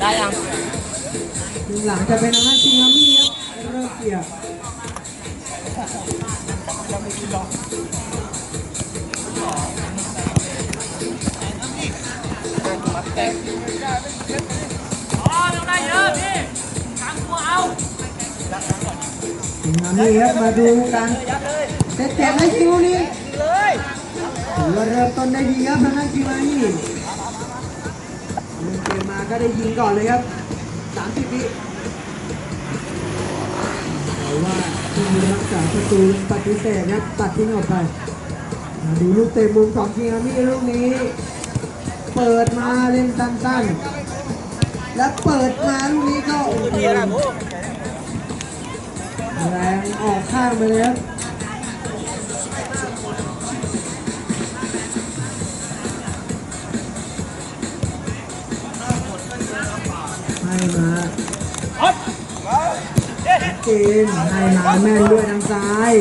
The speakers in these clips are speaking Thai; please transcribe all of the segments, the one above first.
ได้ยังถึงหลังจะเป็นทางด้านชิงามี่ครับเริ่มเกี่ยวอ๋อยังได้เยอะพี่ทางตัวเอาชิงามี่ครับมาดูกันเซตเจ็บให้ชิงลูกนี้เลยถือว่าเริ่มต้นได้ดีครับทางด้านชิงามี่เริ่มเก็ได้ยิงก่อนเลยครับ 30วิแต่ว่าทีมรักษาประตูปฏิเสธครับตัดทิ้งออกไป ดูลูกเตะมุมของชิงามี่ลูกนี้ เปิดมาเล่นสั้นๆ แล้วเปิดมาลูกนี้ก็แรงออกข้างไปเลยครับ เกมให้มาแม่นด้วยทางซ้าย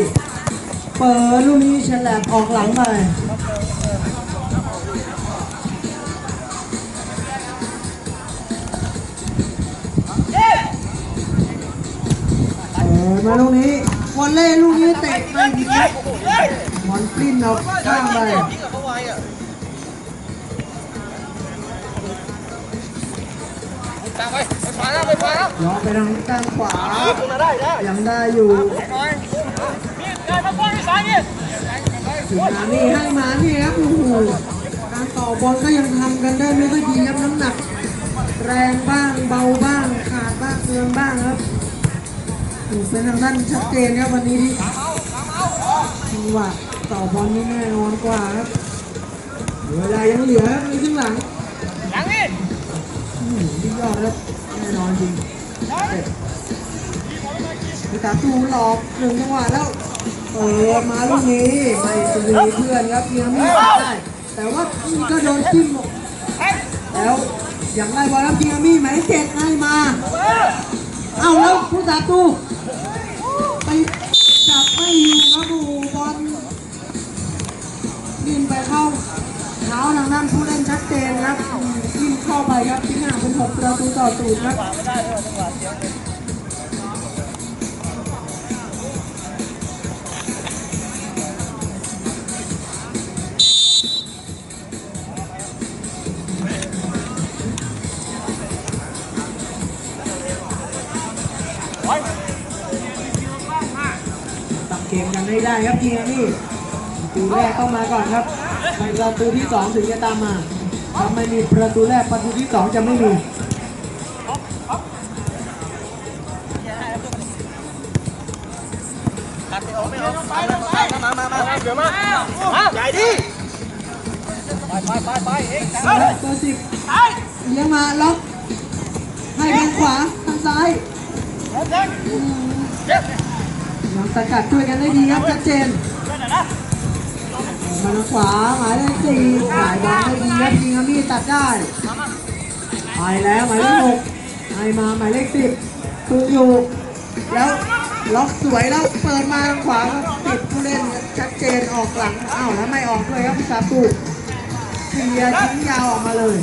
เปิดลูกนี้ฉลับออกหลังไปเปิดมาลูกนี้วอลเล่ลูกนี้เตะไม่ดีครับบอลปลิ้นออกข้างไปตามไป ขวาแล้วไปขวาแล้วย้อนไปทางด้านขวาคุณได้ได้ยังได้อยู่น้อยนี่ได้มาป้อนที่ซ้ายนี่ถึงมานี่ให้มานี่ครับโอ้โหการต่อบอลก็ยังทำกันได้ไม่ค่อยดีครับน้ำหนัก แรงบ้างเบาบ้างขาดบ้างเตือนบ้างครับโอ้โหเป็นทางด้านชัดเจนครับวันนี้ที่จังหวะต่อบอลนี่แน่นอนกว่าครับเวลายังเหลือครับในครึ่งหลังหลังนี่อืมที่ยอดครับ แน่นอนจริงเจ็บไปตาตูหลอกหนึ่งจังหวะแล้วเปิดมาลูกนี้ไม่ตีเพื่อนครับเพียงไม่ได้แต่ว่าก็โดนจิ้มแล้วอย่างไรบอลครับเพียงมี่หมายเลขเจ็ดให้มา เอาแล้วผู้สาตูไปจับไม่อยู่ครับโอ้โหบอลยิงไปเข้าเท้าทางด้านผู้เล่นชัดเจนครับ เข้าไปครับที่หน้าเป็นหกประตูต่อศูนย์ครับไม่ได้เลยจังหวะเสียงตัดเกมกันให้ได้ครับทีมนี่ประตูแรกต้องมาก่อนครับประตูที่สองถึงจะตามมา ถ้าไม่มีประตูแรกประตูที่สองจะไม่มีตัดไปออไม่ออมามามาเดี๋ยวมาใหญ่ดิไปไปไปไปเองตัวสิบเลี้ยงมาล็อกให้ทางขวาทางซ้ายเจ็บน้องสกัดช่วยกันได้ดีครับชัดเจน มาทางขวาหมายเลขสี่สายบอลได้ดีครับยิงอามีตัดได้ไปแล้วหมายเลขหกให้มาหมายเลขสิบถูกอยู่แล้วล็อกสวยแล้วเปิดมาทางขวาติดผู้เล่นชัดเจนออกหลังอ้าวแล้วไม่ออกด้วยครับซาตุเคลียร์ทิ้งยาวออกมาเลย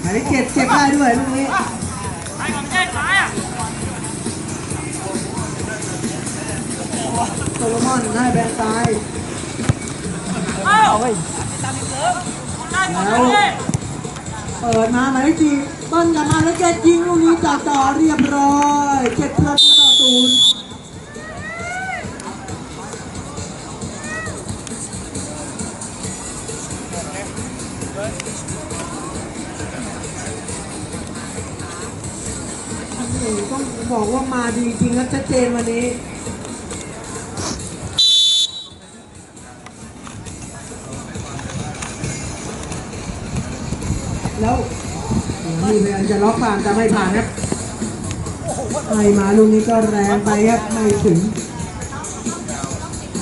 หมายเลขเจ็ดเก็บได้ด้วยลูกนี้ไปกับเจ๊ซ้ายอะโซโลมอนให้แบนซ้าย เอ้าเฮ้ยตามอีกเสริมได้หมดเลยเปิดมาหมายเลขสี่ต้นกลับมาแล้วเจ็ดยิงลูกนี้จ่อจ่อเรียบร้อยเจ็ดประตูต่อศูนย์โอ้โหต้องบอกว่ามาดีจริงครับชัดเจนวันนี้ แล้วนี่พยายามจะล็อกผ่านแต่ไม่ผ่านครับไอมาลูกนี้ก็แรงไปครับไม่ถึง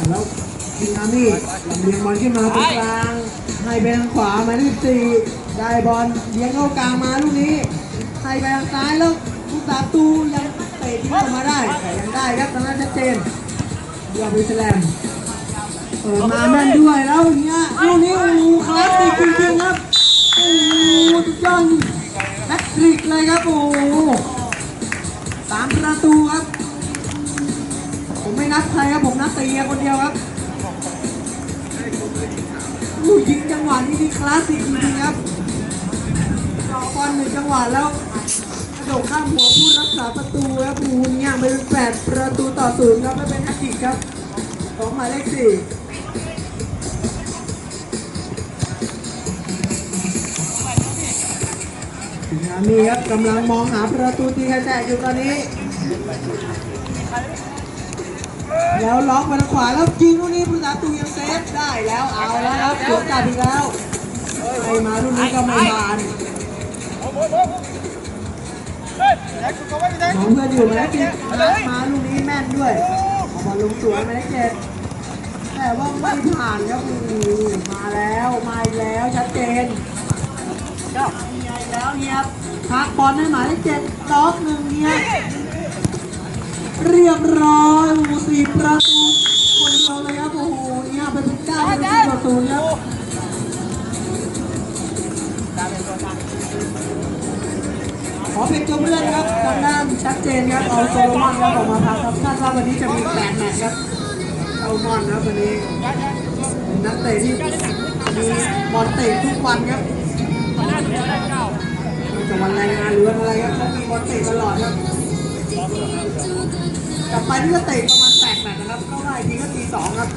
แล้วยิงอามี่เลียงบอลขึ้นมาตรงกลางให้ไปทางขวามายเลขสี่ได้บอลเลี้ยงเข้ากลางมาลูกนี้ให้ไปทางซ้ายแล้วผู้สาตูยังเตะทิ้งออกมาได้แต่ยังได้ครับตอนนั้นชัดเจนยอดวิสแลมเปิดมาแม่นด้วยแล้วอย่างเงี้ยลูกนี้โอ้โหคลาสสิกจริงๆครับ อ้โหสุดยอดแบ็คทริทริกเลยครับโอ้สามประตูครับ ผมไม่นับใครครับผมนับแต่เฮียคนเดียวครับอู้ยิงจังหวะนี้นี่คลาสสิกจริงๆครับเจาะบอลหนึ่งจังหวะแล้วกระโดดข้ามหัวผู้รักษาประตูครับปูนย่างไปเป็นแปดประตูต่อศูนย์ครับไม่เป็นแฮตติกครับของหมายเลขสี่ มีครับกำลังมองหาประตูตีกระแจกอยู่ตอนนี้ แล้วล็อกมาทางขวาแล้วยิงลูกนี้ผู้สาตูยังเซฟได้แล้วเอาแล้วครับสวนกลับอีกแล้วไอ้มาลูกนี้ก็ไม่ผ่านน้องเพื่อนอยู่มาแล้วมาลูกนี้แม่นด้วยบอลลงสวยมาได้เจ็ดแต่ว่าไม่ผ่านครับโอ้โหมาแล้วมาแล้วชัดเจนเจ้ามีอีกแล้วเนี่ย พักบอลให้หมายเลขเจ็ดล็อกหนึ่งเนี่ยเรียบร้อยโอ้สี่ประตูคนเดียวเลยครับโอ้โหเนี่ยเป็นเก้าประตูต่อศูนย์ครับขอเป็นตัวเพื่อนครับทางด้านชัดเจนครับเอาโซโลมอนครับออกมาพักครับคาดว่าวันนี้จะมีแปดแมตช์ครับเอามอนครับวันนี้นักเตะที่มีบอลเตะทุกวันครับไม่ว่า จะวันแรงงานหรือวันอะไรครับเขามีบอลเตะตลอดครับ กลับไปนี่ก็เตะประมาณแปดแมตช์นะครับเข้าได้จริงก็ตีสองครับ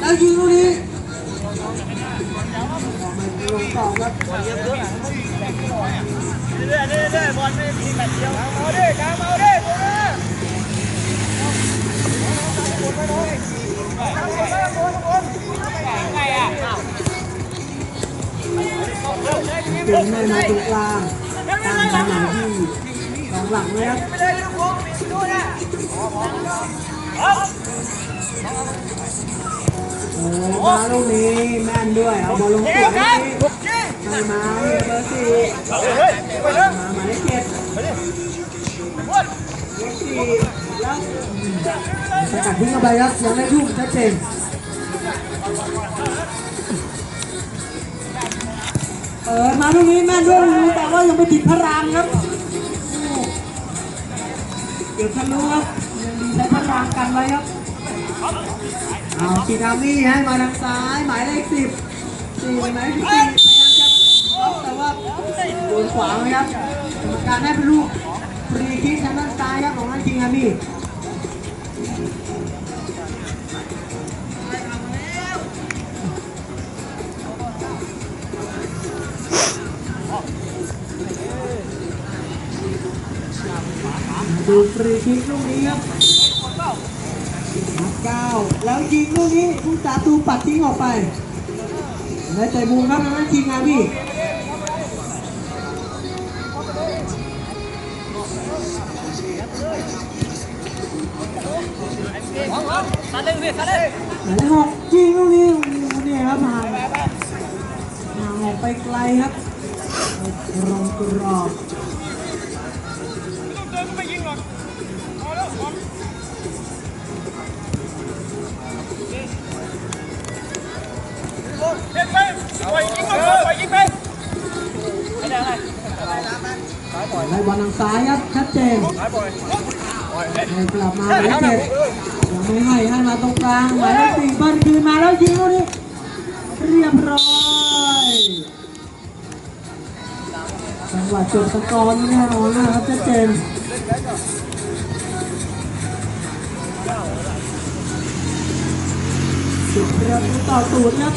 แล้วยิงลูกนี้มาลงสอครับเรื่อยๆเรื่อยๆบอลไม่มีแมตช์เดียวเอาดิกางเอาดิ ถึงไม่มาตรงกลางตามทางหลังที่กองหลังเลยครับไปเลยลูกวงนะโอ้มาลูกนี้แม่นด้วย เอาบอลลงตัวนี้รับโอเคให้มาเบอร์สี่มาหมายเลขเจ็ดวนเลขสี่แล้วสกัดทิ้งเข้าไปครับยังได้ทุ่มชัดเจน เปิดมาลูกนี้แม่นด้วยลูกนี้แต่ว่ายังไม่ติดพระรามครับ เดี๋ยวทะลุครับยังดีใช้พระรามกันไว้ครับเอากีดามี่ให้มาทางซ้าย หมายเลขสิบสี่หมายเลขสี่พยายามจะแต่ว่าโดนขวาไหมครับกรรมการให้เป็นลูกฟรีคิกทางด้านซ้ายครับของทางกีดามี่ ดูฟรีคิกลูกนี้ครับนับเก้าแล้วยิงลูกนี้ผู้สาตูปัดทิ้งออกไปและใจมุมครับนั่นทีมงานพี่ตัดเล่นสิตัดเล่นหมาเลขหกยิงลูกนี้โอ้โหเนี่ครับห่างห่างออกไปไกลครับตรงกรอบเดินก็ไม่ยิงหรอกเอาแล้วบ อลเล่นไปปล่อยยิงมาปล่อยยิงไปไม่ได้อะไรได้บอลทางซ้ายครับชัดเจนปล่อยกลับมาหมายเลขเจ็ดยังไม่ให้ให้มาตรงกลางหมายเลขสี่เบิ้ลคืนมาแล้วยิงลูกนี้เรียบร้อยจังหวะจบสกอร์นี่แน่นอนนะครับชัดเจน สิบประตูต่อศูนย์ครับ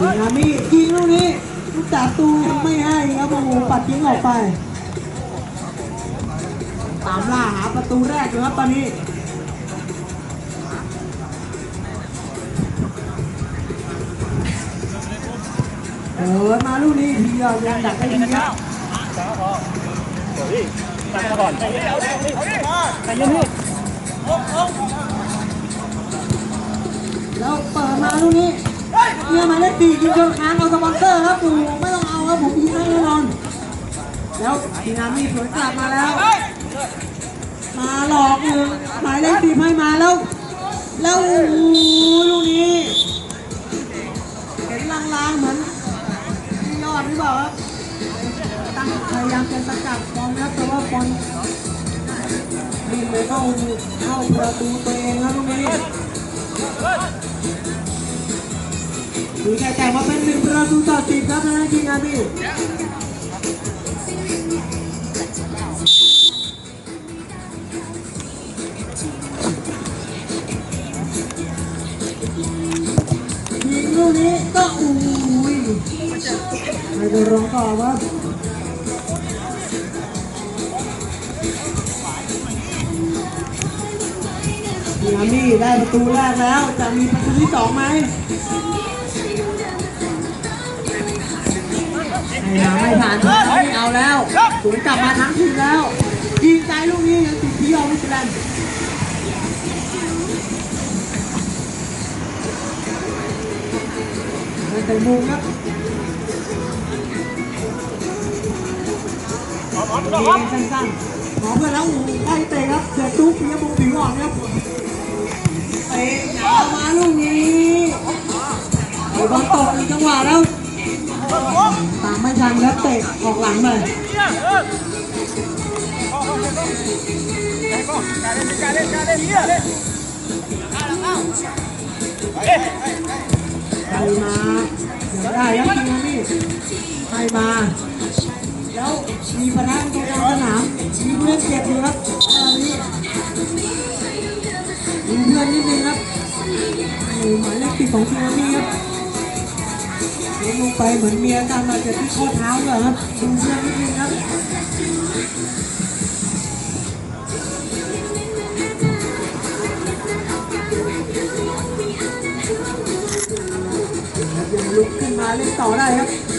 สิงหามียิงลูกนี้ลูกตาตูไม่ให้ครับโอ้โหปัดทิ้งออกไป ตามล่าหาประตูแรกอยู่ครับตอนนี้ เออมาลูกนี้ทีเดียวยังดักได้ดีครับตัดก่อนใจเย็นเอาเอาดิใจเย็นพี่แล้วเปิดมาลูกนี้เนี่ยมาเลขสี่ยิงโดนค้างเอาสปอนเซอร์ครับดูไม่ต้องเอาครับผมยิงได้แน่นอน แล้วทีนามีสวนกลับมาแล้ว มาหลอกหนึ่งหมายเลขสี่ให้มาแล้ว แล้วโอ้โพี่ยอดหรือเปล่าครับตั้งพยายามจะสกัดบอลนะครับแต่ว่าบอลวิ่งไปเข้าเข้าประตูตัวเองครับลูกนี้ดูแค่แต่มาเป็นหนึ่งประตูต่อสิบครับนะทีมงานพี่ยิงลูกนี้ก็อุ้ย ไม่ได้ร้องต่อครับมิอามี่ได้ประตูแรกแล้ว จะมีประตูที่สองไหมไม่ผ่านไม่เอาแล้วสวนกลับมาทั้งทีแล้วยิงไกลลูกนี้ยังติดที่ออมิสแลนด์ไม่แต่มุมครับ ยิงสั้นๆขอเพื่อนแล้วโอ้โหได้เตะครับเสือตุ๊กเปียบุงผิวอ่อนครับเตะยาวมาลูกนี้ไอบอลตกอีกจังหวะแล้วตามไม่ทันแล้วเตะออกหลังเลยเนี่ยเออเอาเอาเอาเอาการเล่นการเล่นการเล่นเนี่ยเอ๊ะใครมาเดี๋ยวได้ครับทีมนี่ใครมา แล้วมีประธานตรงางสนามมีเพื่อนเจ็บอยู่ครับตอนนี้มีเพื่อนนิดนึงครับหมายเลขติดของทีมนี่ครับล้มลงไปเหมือนมีอาการบาดเจ็บที่ข้อเท้าเลยครับดูเพื่อนนิดนึงครับยังลุกขึ้นมาเล่นต่อได้ครับ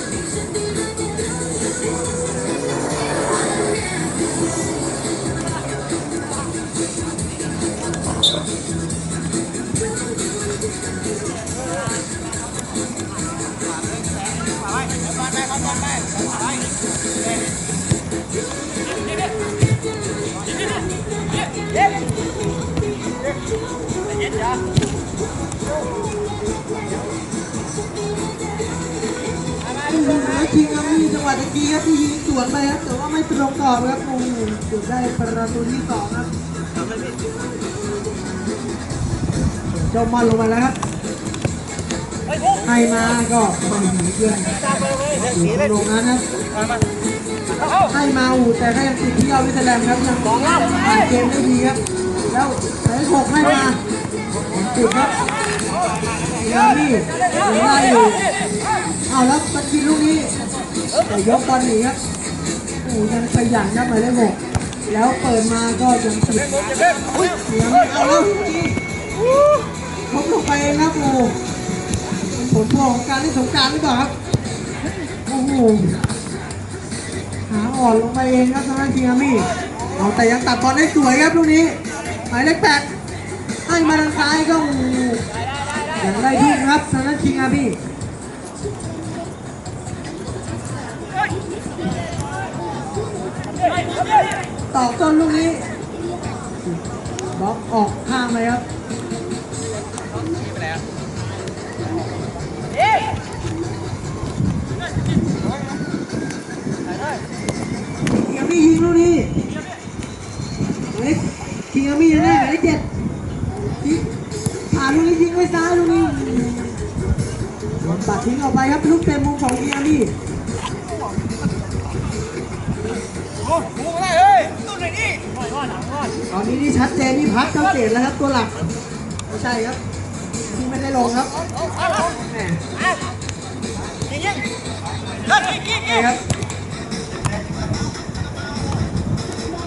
ครับมีจังหวะตะกี้ครับที่ยิงสวนไปครับแต่ว่าไม่ตรงกรอบครับโอ้โหจุดได้ประตูที่สองครับเจ้ามันลงมาแล้วครับเฮ้มาก็ไม่หนีเพื่อนตามไปเลยเฮ้ยอยู่สีเลยตรงนั้นครับมามาเอาให้มาอูแต่ก็ยังติดที่เอาวิสแลมครับยังผ่านเกมได้ดีครับแล้วสายหกให้มาติดครับยานี่ได้อยู่เอาแล้วสกินลูกนี้ แต่ยกบอลหนีครับโอ้ยังขยันครับหมายเลขหกแล้วเปิดมาก็ยังติดเล่นอุ้ยเสียงเอาแล้วพบลงไปเองครับโอ้เป็นผลพวงของการเล่นสงกรารหรือเปล่าครับโอ้โหหาอ่อนลงไปเองครับทางด้านทีอามี่เอาแต่ยังตัดบอลได้สวยครับลูกนี้หมายเลขแปดให้มาทางซ้ายก็ยังได้ทุกครับทางด้านทีอามี่ ตอกต้นลูกนี้บล็อกออกข้างเลยครับ ชัดเจนนี่พัดเจ้าเจตแล้วครับตัวหลักไม่ใช่ครับที่ไม่ได้ลงครับเอาแหมเอายิงยิงยิงนี่ครับ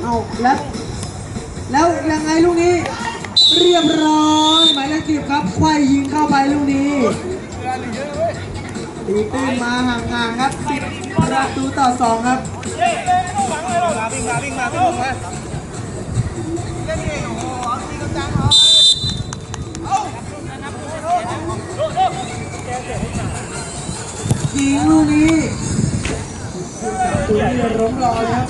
เอาแล้วแล้วยังไงลูกนี้ เรียบร้อยหมายเลขสิบครับควายยิงเข้าไปลูกนี้ตีตื้นมาห่างๆครับประตูต่อสองครับเฮ้ยเฮ้ยไม่ต้องหวังเลยหรอกวิ่งมาวิ่งมาวิ่งมา ยเอาโดดโดดยิงลูกนี้ตัวนี้ล้มรอเลยครับ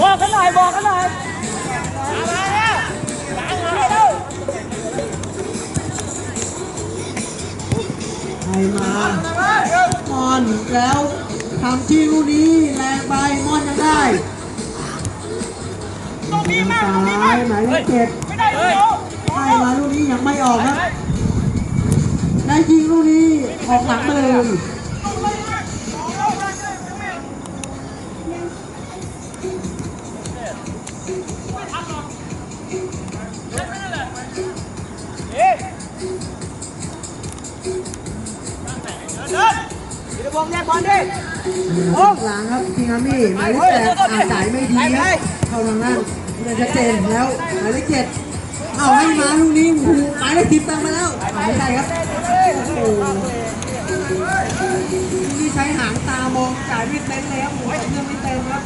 บอกกันหน่อยบอกกันหน่อย มามอนแล้วทำที่ลูกนี้แรงไปมอนยังได้ทางซ้ายหมายเลขเจ็ดไม่ได้เลยให้มาลูกนี้ยังไม่ออกครับได้ยิงลูกนี้ออกหลังไปเลย ธีรพงษ์แยกบอลดิโอ้หลังครับคิงอามี่หมายเลขแปดอาจ่ายไม่ดีครับเข้าทางนั้นเนี่ยชัดเจนแล้วหมายเลขเจ็ดเอาให้มาลูกนี้โอ้โหหมายเลขสิบตังไปแล้วเอาไม่ใช่ครับโอ้โหนี่ใช้หางตามองจ่ายไม่เต็มเลยครับโอ้โหเรื่องไม่เต็มครับ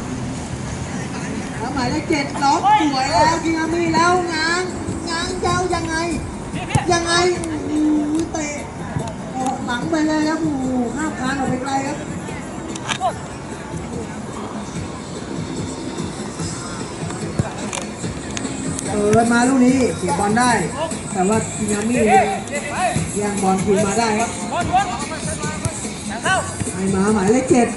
แล้วหมายเลขเจ็ดล็อกสวยแล้วคิงอามี่แล้วง้างง้างยาวยังไง ยังไง หลังไปเลยครับโอ้โหข้ามคานออกไปไกลครับเปิดมาลูกนี้เก็บบอลได้ แต่ว่ากินามี่ย่งบอลคืนมาได้ครับบอลบอลเข้าไอมาหมายเลขเจ็ด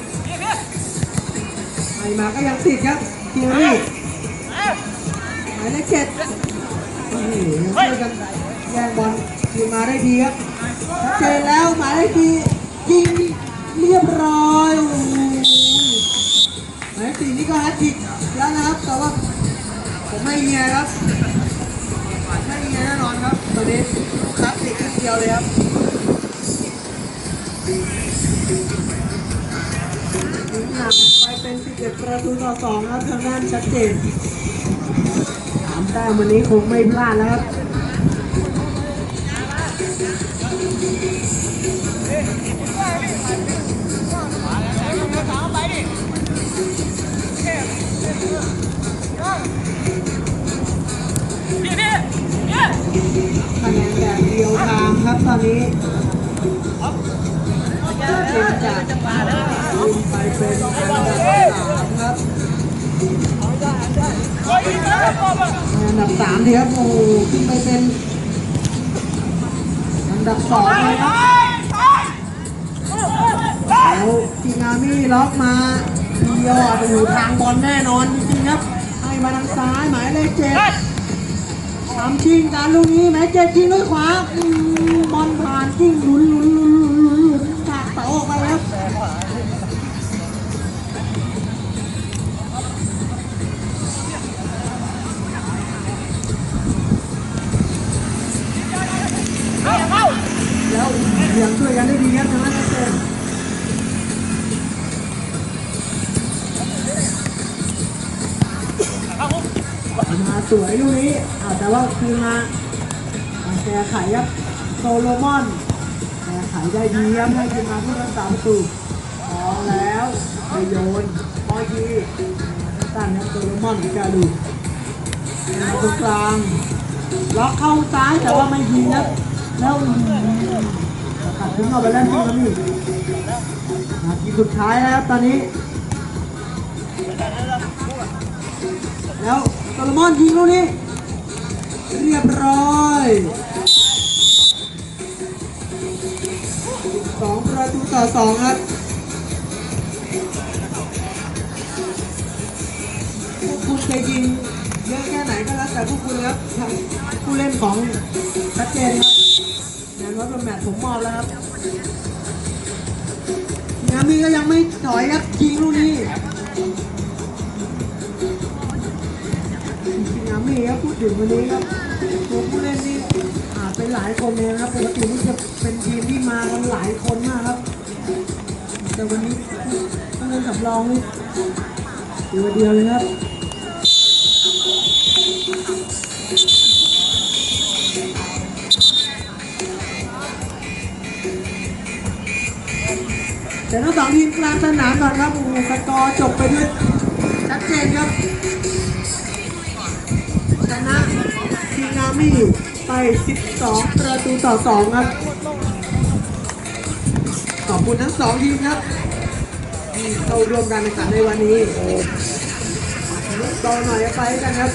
ไอมาก็ยังติดครับกินามี่หมายเลขเจ็ดนี่ยังช่วยกันแย่งบอลคืนมาได้ดีครับ เจนแล้วหมายเลขสี่ยิงเรียบร้อยโอ้โหมายเลขสี่นี่ก็แฮตทริกแล้วนะครับแต่ว่าผมไม่เงียครับไม่มียแน่นอนครับตอนนี้คลาสสิกนิดเดียวเลยครับหนักไปเป็น 11 ประตูต่อ2ครับทางด้านชัดเจนสามแต้มวันนี้คงไม่พลาดแล้วครับ คะแนนแบบเดียวทางครับตอนนี้เป็นจากลงไปเป็นอันดับสามครับโอ้ยมาแล้วบอลมาอันดับสามดีครับโอ้โหขึ้นไปเป็นอันดับสองเลยครับแล้วกินามี่ล็อกมา เดียวอาจจะอยู่ทางบอลแน่นอนจริงๆครับให้มาทางซ้ายหมายเลขเจ็ดทำชิงการลูกนี้แม้เจ็ดยิงด้วยขวาบอลผ่านจิ้งหลุนหลุนหลุนหลุนหลุนหลุนจากเสาออกไปครับแล้วยังช่วยกันได้ดีครับทางด้านนักเตะ สวยลูกนี้อ่าแต่ว่าคือมามาแก้ไขครับโซโลมอนแก้ไขได้ดีครับให้คือมาผู้รักษาประตูพอแล้วไปโยนพอยีตั้งครับโซโลมอนกาดูตรงกลางล็อกเข้าซ้ายแต่ว่าไม่ยิงครับแล้วอืมตัดถึงเอาไปเล่นที่นั่นนี่นาทีสุดท้ายแล้วตอนนี้ แล้ว โซโลมอนยิงลูกนี้ เรียบร้อยสองประตูต่อสองครับพวกคุณจะยิงเยอะแค่ไหนก็แล้วแต่พวกคุณครับผู้เล่นของชัดเจนครับงานวัดประแมตช์ผมมอบแล้วครับงามีก็ยังไม่ถอยครับยิงลูกนี้ ดีครับพูดถึงวันนี้ครับตัวผู้เล่นนี่อาจเป็นหลายคนเลยครับปกตินี่จะเป็นทีมที่มากันหลายคนมากครับ แต่วันนี้ผู้เล่นสำรองนี่ตัวเดียวเลยครับแต่ทั้งสองทีมกลางสนามก่อนครับโอ้โหสกอร์จบไปด้วยชัดเจนครับ มีอยู่ไป 12 ประตูต่อ 2 ครับ ขอบคุณทั้งสองทีมครับที่เข้าร่วมการแข่งขันในวันนี้ต่อหน่อยไปกันครับ